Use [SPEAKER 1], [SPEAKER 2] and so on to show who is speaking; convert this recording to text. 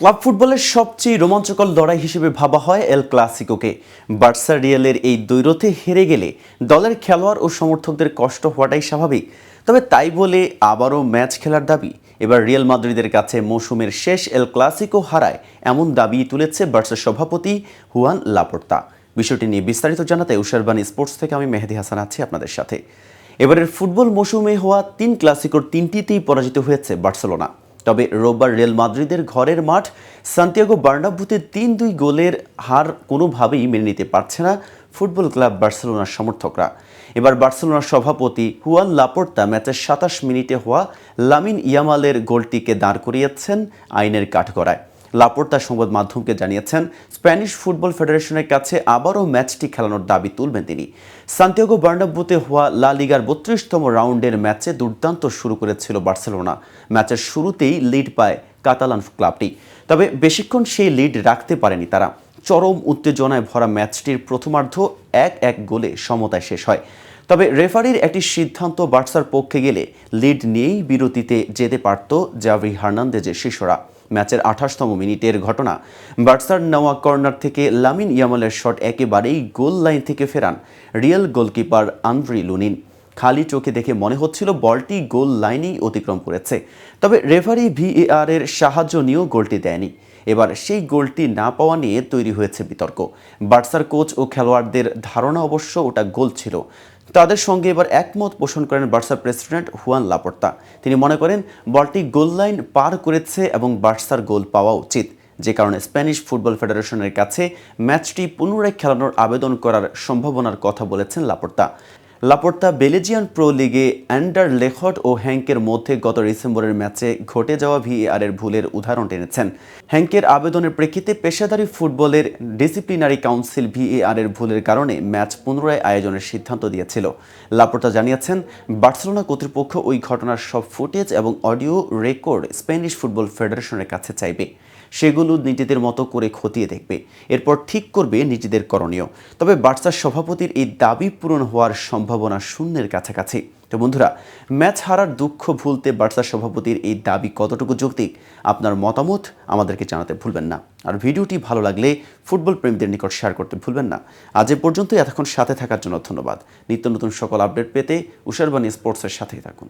[SPEAKER 1] Club ফুটবলের সবচেয়ে রোমাঞ্চকর লড়াই হিসেবে ভাবা হয় এল ক্লাসিকোকে বার্সা রিয়ালের এই দ্বৈরথে হেরে গেলে দলের খেলোয়াড় ও সমর্থকদের কষ্ট হওয়াটাই স্বাভাবিক। তবে তাই বলে আবারও ম্যাচ খেলার দাবি। এবার রিয়াল মাদ্রিদের কাছে মৌসুমের শেষ এল ক্লাসিকো হারায় এমন দাবি তুলেছে বার্সার সভাপতি হুয়ান লাপোর্তা বিষয়টি নিয়ে বিস্তারিত জানাতে উষারবাণী স্পোর্টস থেকে আমি মেহেদি হাসান আছি আপনাদের সাথে। এবারের ফুটবল মৌসুমে হওয়া তিন ক্লাসিকোর তিনটিতেই পরাজিত হয়েছে বার্সেলোনা। তবে রোববার রেল মাদ্রিদের ঘরের মাঠ সান্তিয়াগো বার্নাভুতে তিন দুই গোলের হার কোনোভাবেই মেনে নিতে পারছে না ফুটবল ক্লাব বার্সেলোনার সমর্থকরা। এবার বার্সেলোনার সভাপতি হুয়ান লাপোর্তা ম্যাচের সাতাশ মিনিটে হওয়া লামিন ইয়ামালের গোলটিকে দাঁড় করিয়েছেন আইনের কাঠগড়ায়। লাপোর্তা সংবাদ মাধ্যমকে জানিয়েছেন, স্প্যানিশ ফুটবল ফেডারেশনের কাছে আবারও ম্যাচটি খেলানোর দাবি তুলবেন তিনি। সান্তিয়াগো বার্নাব্বুতে হওয়া লা লিগার বত্রিশতম রাউন্ডের ম্যাচে দুর্দান্ত শুরু করেছিল বার্সেলোনা। ম্যাচের শুরুতেই লিড পায় কাতালান ক্লাবটি। তবে বেশিক্ষণ সেই লিড রাখতে পারেনি তারা। চরম উত্তেজনায় ভরা ম্যাচটির প্রথমার্ধ এক এক গোলে সমতায় শেষ হয়। তবে রেফারির একটি সিদ্ধান্ত বার্সার পক্ষে গেলে লিড নিয়েই বিরতিতে যেতে পারত জাভরি হার্নান্দেজের শিষ্যরা। ম্যাচের আঠাশতম মিনিটের ঘটনা। বার্সার নেওয়া কর্নার থেকে লামিন ইয়ামালের শট একেবারেই গোল লাইন থেকে ফেরান রিয়েল গোলকিপার আন্দ্রি লুনিন। খালি চোখে দেখে মনে হচ্ছিল বলটি গোল লাইনেই অতিক্রম করেছে। তবে রেফারি ভিএআর এর সাহায্য নিয়েও গোলটি দেয়নি। এবার সেই গোলটি না পাওয়া নিয়ে তৈরি হয়েছে বিতর্ক। বার্সার কোচ ও খেলোয়াড়দের ধারণা অবশ্য ওটা গোল ছিল। তাদের সঙ্গে এবার একমত পোষণ করেন বার্সার প্রেসিডেন্ট হুয়ান লাপোর্তা। তিনি মনে করেন, বলটি গোল লাইন পার করেছে এবং বার্সার গোল পাওয়া উচিত। যে কারণে স্প্যানিশ ফুটবল ফেডারেশনের কাছে ম্যাচটি পুনরায় খেলানোর আবেদন করার সম্ভাবনার কথা বলেছেন লাপোর্তা। লাপোর্তা বেলেজিয়ান প্রো লিগে অ্যান্ডার লেখট ও হ্যাঙ্কের মধ্যে গত ডিসেম্বরের ম্যাচে ঘটে যাওয়া ভিএআর এর ভুলের উদাহরণ টেনেছেন। হ্যাঙ্কের আবেদনের প্রেক্ষিতে পেশাদারি ফুটবলের ডিসিপ্লিনারি কাউন্সিল ভিএআর এর ভুলের কারণে ম্যাচ পুনরায় আয়োজনের সিদ্ধান্ত দিয়েছিল। লাপোর্তা জানিয়েছেন, বার্সেলোনা কর্তৃপক্ষ ওই ঘটনার সব ফুটেজ এবং অডিও রেকর্ড স্প্যানিশ ফুটবল ফেডারেশনের কাছে চাইবে। সেগুলো নিজেদের মতো করে খতিয়ে দেখবে। এরপর ঠিক করবে নিজেদের করণীয়। তবে বার্সার সভাপতির এই দাবি পূরণ হওয়ার সম্ভাবনা শূন্যের কাছাকাছি। তো বন্ধুরা, ম্যাচ হারার দুঃখ ভুলতে বার্সার সভাপতির এই দাবি কতটুকু যৌক্তিক? আপনার মতামত আমাদেরকে জানাতে ভুলবেন না। আর ভিডিওটি ভালো লাগলে ফুটবল প্রেমীদের নিকট শেয়ার করতে ভুলবেন না। আজ এ পর্যন্ত এতক্ষণ সাথে থাকার জন্য ধন্যবাদ। নিত্য নতুন সকল আপডেট পেতে উষারবাণী স্পোর্টসের সাথেই থাকুন।